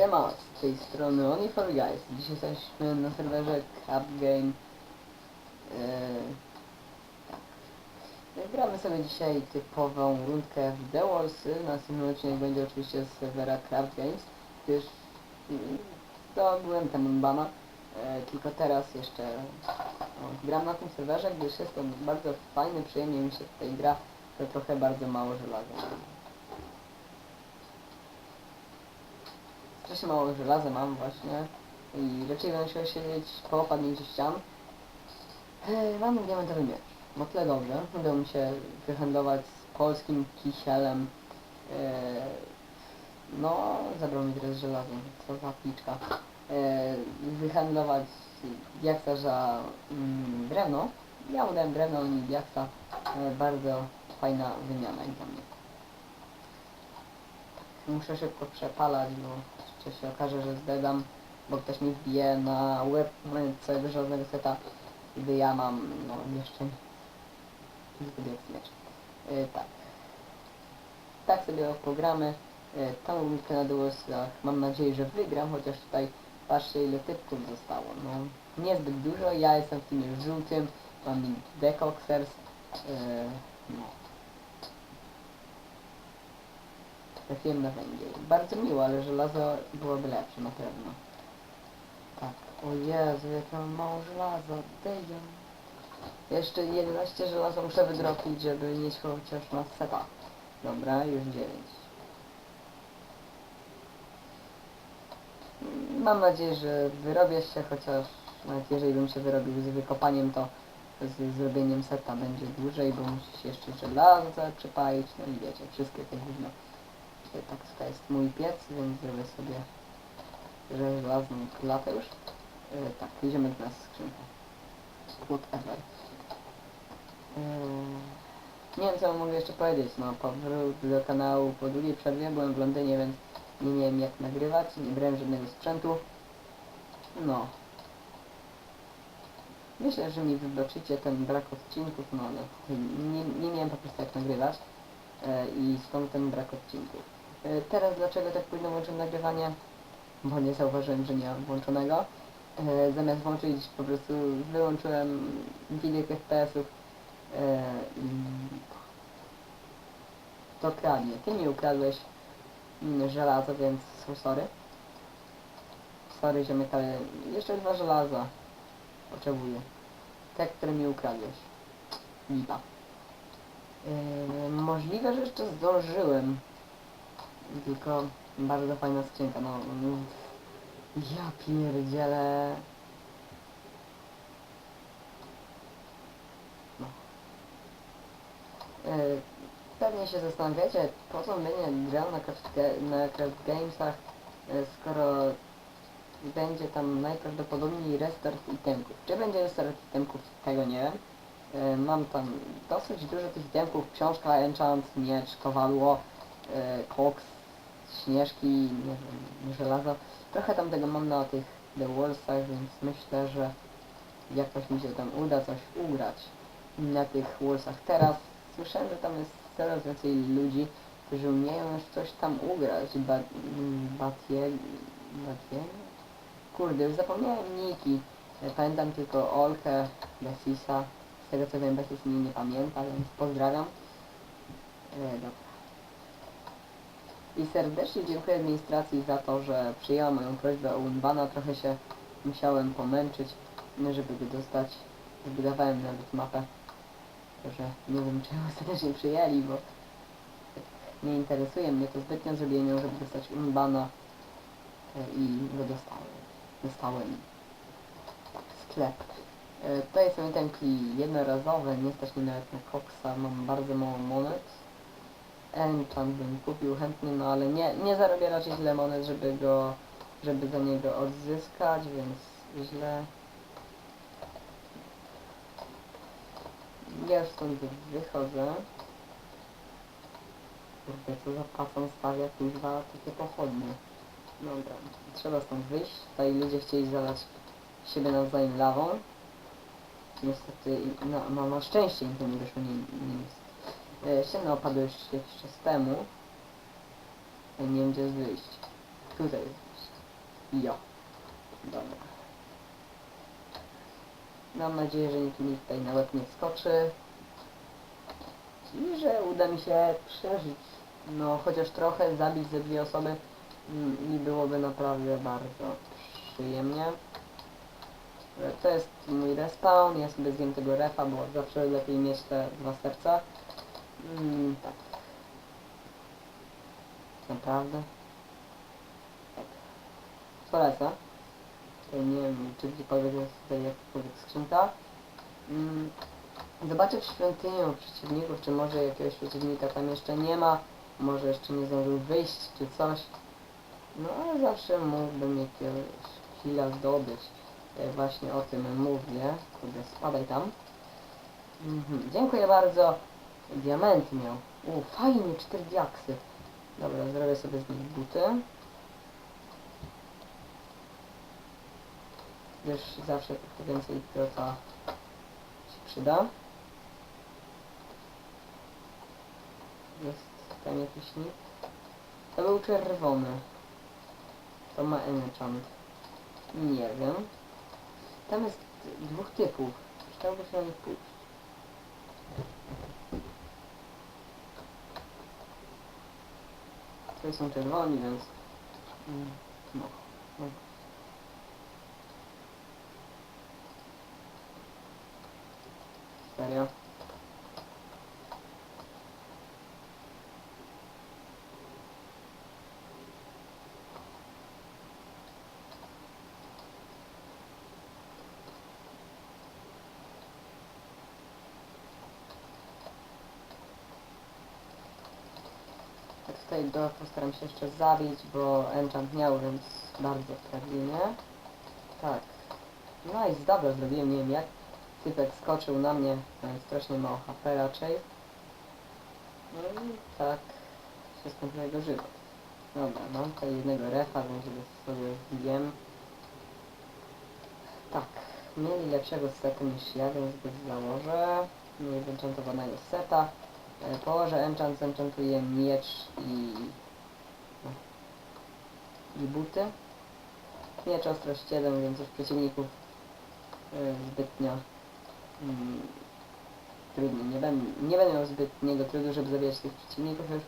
Siema, z tej strony Only4 Guys. Dzisiaj jesteśmy na serwerze Cup Game. Yy, tak. Gramy sobie dzisiaj typową rundkę w The Warsy. Następny odcinek będzie oczywiście z serwera Craft Games, gdyż mm, zdobyłem tam bana. E, tylko teraz jeszcze no, gram na tym serwerze, gdyż jest to bardzo fajny, przyjemnie mi się tutaj gra, to trochę bardzo mało żelaza. Strasznie mało żelaza mam właśnie i raczej będę musiał siedzieć po opadnięciu ścian. E, mam diamentowy miecz. No tyle dobrze. Udało mi się wyhandlować z polskim kisielem. E, no, zabrał mi teraz żelazo. Co za piczka. E, wyhandlować diaksa za mm, drewno. Ja mu dałem drewno, oni diaksa. E, bardzo fajna wymiana jak dla mnie. Muszę szybko przepalać, bo jeszcze się okaże, że zdedam, bo ktoś mi wbije na łeb całego żadnego seta, gdy ja mam, no jeszcze tylko miecz. Yy, tak. Tak sobie pogramy. Yy, tą rundkę na Duosach mam nadzieję, że wygram, chociaż tutaj patrzcie ile typków zostało. No, niezbyt dużo, ja jestem w teamie żółtym, mam Decoxers. Yy, no. Trafiłem na węgiel. Bardzo miło, ale żelazo byłoby lepsze na pewno. Tak. O Jezu, jak mam mało żelaza. Jeszcze 11 żelaza muszę wydropić, żeby mieć chociaż na seta. Dobra, już 9. Mm, Mam nadzieję, że wyrobię się, chociaż nawet jeżeli bym się wyrobił z wykopaniem, to z zrobieniem seta będzie dłużej, bo musi się jeszcze żelazo przepalić, no i wiecie, wszystkie te gówno. Tutaj tak tutaj jest mój piec, więc zrobię sobie żelazną klatę już. Yy, tak, idziemy na skrzynkę. Whatever. Yy, nie wiem co mogę jeszcze powiedzieć, no powrót do kanału po długiej przerwie, byłem w Londynie, więc nie miałem jak nagrywać, nie brałem żadnego sprzętu. No. Myślę, że mi wybaczycie ten brak odcinków, no ale nie, nie miałem po prostu jak nagrywać e, i stąd ten brak odcinków. E, Teraz dlaczego tak późno włączyłem nagrywanie? Bo nie zauważyłem, że nie mam włączonego. E, Zamiast włączyć po prostu wyłączyłem widok FPS-ów e, to kradnie. Ty mi ukradłeś mm, żelazo, więc so sorry. Sorry ziomek, ale jeszcze dwa żelaza potrzebuję. Te, które mi ukradłeś. Lipa. Yy, możliwe, że jeszcze zdążyłem. Tylko bardzo fajna skrzynka, no. mm, Ja pierdzielę. No. Yy, pewnie się zastanawiacie, po co będzie grał na Craft, na Craft Gamesach, yy, skoro będzie tam najprawdopodobniej restart itemków. Czy będzie restart itemków, tego nie wiem. E, Mam tam dosyć dużo tych itemków, książka, enchant, miecz, kowadło, e, koks, śnieżki, nie wiem, żelazo. Trochę tam tego mam na tych The Warsach, więc myślę, że jakoś mi się tam uda coś ugrać na tych Warsach. Teraz słyszałem, że tam jest coraz więcej ludzi, którzy umieją już coś tam ugrać. Ba mm, Batie... Batie? Kurde, już zapomniałem niki. Pamiętam tylko Olkę, Besisa. Z tego co wiem, Besis mnie nie pamięta, więc pozdrawiam. E, dobra. I serdecznie dziękuję administracji za to, że przyjęła moją prośbę o Winbana. Trochę się musiałem pomęczyć, żeby go dostać. Zbudowałem nawet mapę. Że nie wiem, czy ją serdecznie przyjęli, bo nie interesuje mnie to zbytnio. Zrobiłem ją, żeby dostać Winbana e, i go dostałem. Dostałem. Sklep. E, Tutaj są itemki jednorazowe, nie stać mnie nawet na koksa, mam bardzo mało monet. Enchant bym kupił chętnie, no ale nie, nie zarobię raczej tyle monet, żeby go, żeby za niego odzyskać, więc źle. Ja stąd wychodzę. Kurde, co za pacan stawia kuźwa takie pochodnie. Dobra, trzeba stąd wyjść. Tutaj ludzie chcieli zalać siebie nawzajem lawą. Niestety, no, no, na szczęście im to nie wyszło, nie, ściany opadły już jakiś czas temu. E, nie wiem gdzie jest. Tutaj jest wyjście. Jo. Dobra. Mam nadzieję, że nikt mi tutaj na łeb nie wskoczy. I że uda mi się przeżyć. No, chociaż trochę zabić ze dwie osoby mm, i byłoby naprawdę bardzo przyjemnie. E, To jest mój respawn, ja sobie zjem tego refa, bo zawsze lepiej mieć te dwa serca. Mm. Naprawdę. Polecę. Tutaj nie wiem, czy gdziekolwiek jest tutaj jakakolwiek skrzynka. Mm, zobaczę w świątyni u przeciwników, czy może jakiegoś przeciwnika tam jeszcze nie ma. Może jeszcze nie zdążył wyjść, czy coś. No ale zawsze mógłbym jakiegoś chwila zdobyć. E, Właśnie o tym mówię. Kurde, spadaj tam. Mhm. Dziękuję bardzo. Diamenty miał. U, fajnie, cztery diaksy. Dobra, zrobię sobie z nich buty. Wiesz, zawsze trochę więcej prota się przyda. Jest tam jakiś nick. To był czerwony. To ma enchant. Nie wiem. Tam jest dwóch typów. Chciałbym się na nich pójść. Tutaj są czerwoni, więc... No, no. Serio? Tak tutaj do postaram się jeszcze zabić, bo enchant miał, więc bardzo sprawnie. Tak. Nice, dobra, zrobiłem, nie wiem jak. Typek skoczył na mnie, miałem strasznie mało HP raczej. No i tak się skończył jego żywot. Dobra, mam tutaj jednego refa, więc sobie zbijem. Tak, mieli lepszego seta niż ja, więc go założę. Mieli zenchantowanego seta. E, Położę enchant, zenchantuję miecz i... I buty. Miecz ostrość 1, więc już przeciwników e, zbytnio mm, trudno. Nie, będę nie będę miał zbytniego trudu, żeby zabijać tych przeciwników już.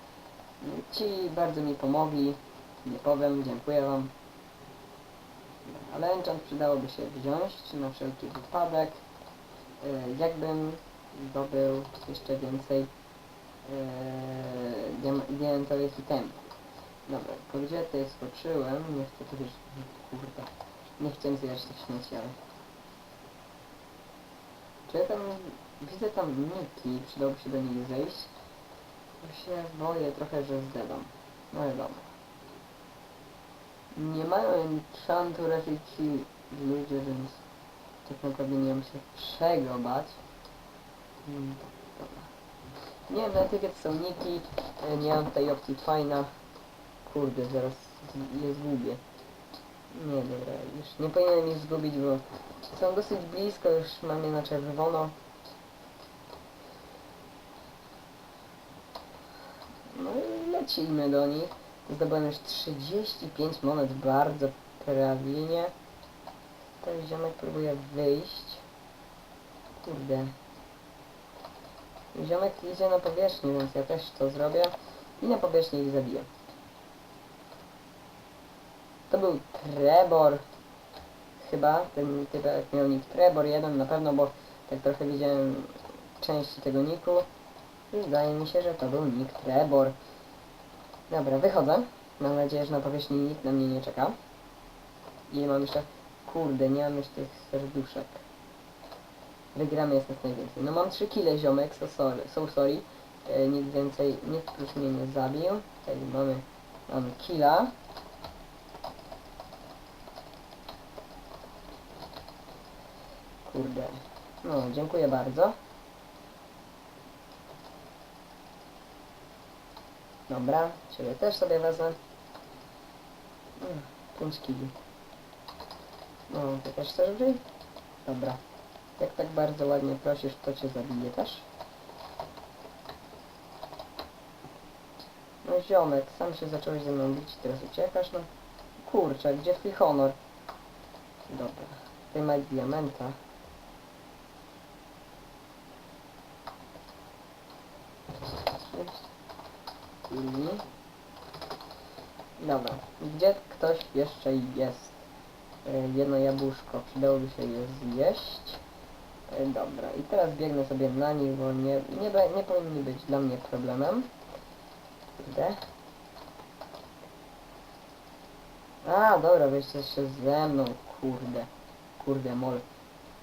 Ci bardzo mi pomogli. Nie powiem, dziękuję wam. Ale enchant przydałoby się wziąć na wszelki wypadek. E, Jakbym zdobył jeszcze więcej diam- diamentowych itemów. Dobra, gdzie tutaj skoczyłem? Nie chcę tu już... Kurde. Nie chciałem zjadać tych śmieci, ale... Czy ja tam... Widzę tam niki, przydałoby się do nich zejść. Bo się boję trochę, że zdedam. No wiadomo. Nie mają enchantu raczej ci ludzie, więc tak naprawdę nie mam się czego bać. Mm, dobra. Nie na etykiet są niki, e, nie mam tej opcji fajna. Kurde, zaraz je zgubię. Nie, dobra, już nie powinienem ich zgubić, bo są dosyć blisko, już mam je na czerwono. No i lecimy do nich. Zdobyłem już 35 monet, bardzo prawilnie. Ten ziomek próbuje wyjść. Kurde. Ziomek idzie na powierzchnię, więc ja też to zrobię. I na powierzchni ich zabiję. To był Trebor. Chyba, ten typek miał nick Trebor 1 na pewno, bo tak trochę widziałem części tego niku. I zdaje mi się, że to był nick Trebor. Dobra, wychodzę. Mam nadzieję, że na powierzchni nikt na mnie nie czeka. I mam jeszcze... Kurde, nie mam już tych serduszek. Wygramy jest nas najwięcej. No mam 3 kile ziomek, so sorry. So sorry. E, nikt więcej, nikt już mnie nie zabił. Tutaj mamy, mamy killa. Kurde. No, dziękuję bardzo. Dobra, ciebie też sobie wezmę. 5 kili. No, ty też chcesz wziąć? Dobra. Jak tak bardzo ładnie prosisz, to cię zabiję też. No ziomek, sam się zacząłeś ze mną bić, teraz uciekasz, no. kurczę, gdzie twój honor? Dobra, tutaj ma diamenta. I... Dobra, gdzie ktoś jeszcze jest? E, Jedno jabłuszko, przydałoby się je zjeść. E, Dobra, i teraz biegnę sobie na nich, bo nie, nie, nie powinni być dla mnie problemem. Kurde. A, dobra, wy jesteście ze mną, kurde. Kurde, mol.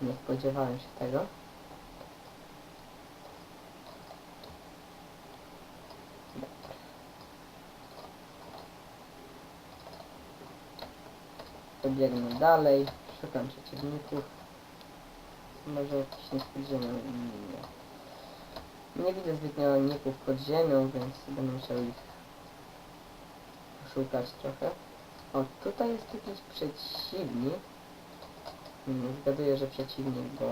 Nie spodziewałem się tego. Dobra. To biegnę dalej, szukam przeciwników. Może jakiś nie pod ziemią. Nie. Nie widzę zbytnio ników pod ziemią, więc będę musiał ich szukać trochę. O, tutaj jest jakiś przeciwnik. Mm, Zgaduję, że przeciwnik, bo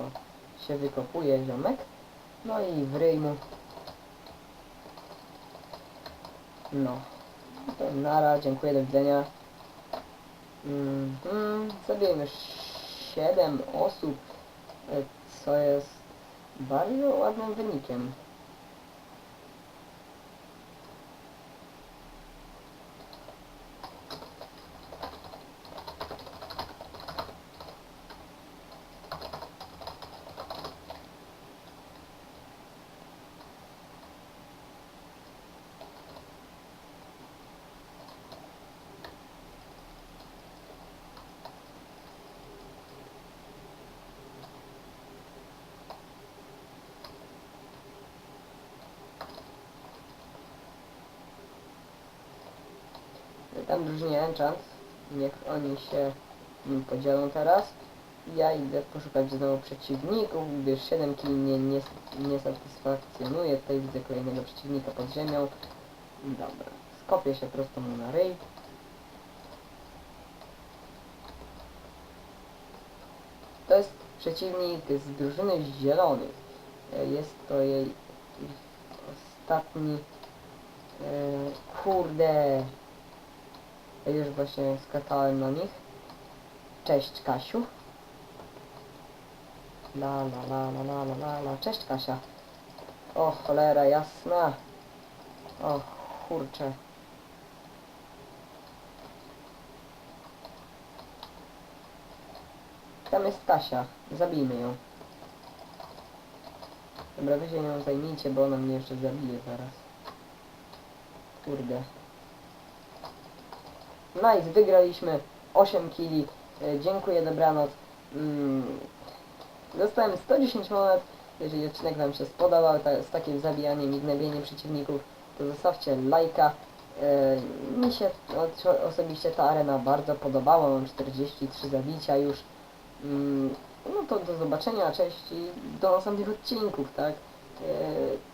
się wykopuje ziomek. No i w ryj mu. No. To nara, dziękuję, do widzenia. Mm, mm, zabiłem 7 osób, co jest bardzo ładnym wynikiem. Tam drużynie Enchant, niech oni się mm, podzielą teraz. Ja idę poszukać znowu przeciwników, gdyż 7 kill mnie nie, nie satysfakcjonuje. Tutaj widzę kolejnego przeciwnika pod ziemią. Dobra, skopię się prosto mu na ryj. To jest przeciwnik z drużyny zielonych. E, Jest to jej ostatni... E, kurde... Już właśnie skakałem na nich. Cześć Kasiu. La la la la la la la. Cześć Kasia. O cholera jasna. O kurcze. Tam jest Kasia. Zabijmy ją. Dobra, wy się nią zajmijcie, bo ona mnie jeszcze zabije zaraz. Kurde. Nice, wygraliśmy 8 kili. E, dziękuję, dobranoc. Mm, dostałem 110 monet. Jeżeli odcinek Wam się spodobał z takim zabijaniem i gnębieniem przeciwników, to zostawcie lajka. E, mi się osobiście ta arena bardzo podobała. Mam 43 zabicia już. Mm, no to do zobaczenia, cześć i do następnych odcinków, tak? E,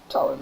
czołem.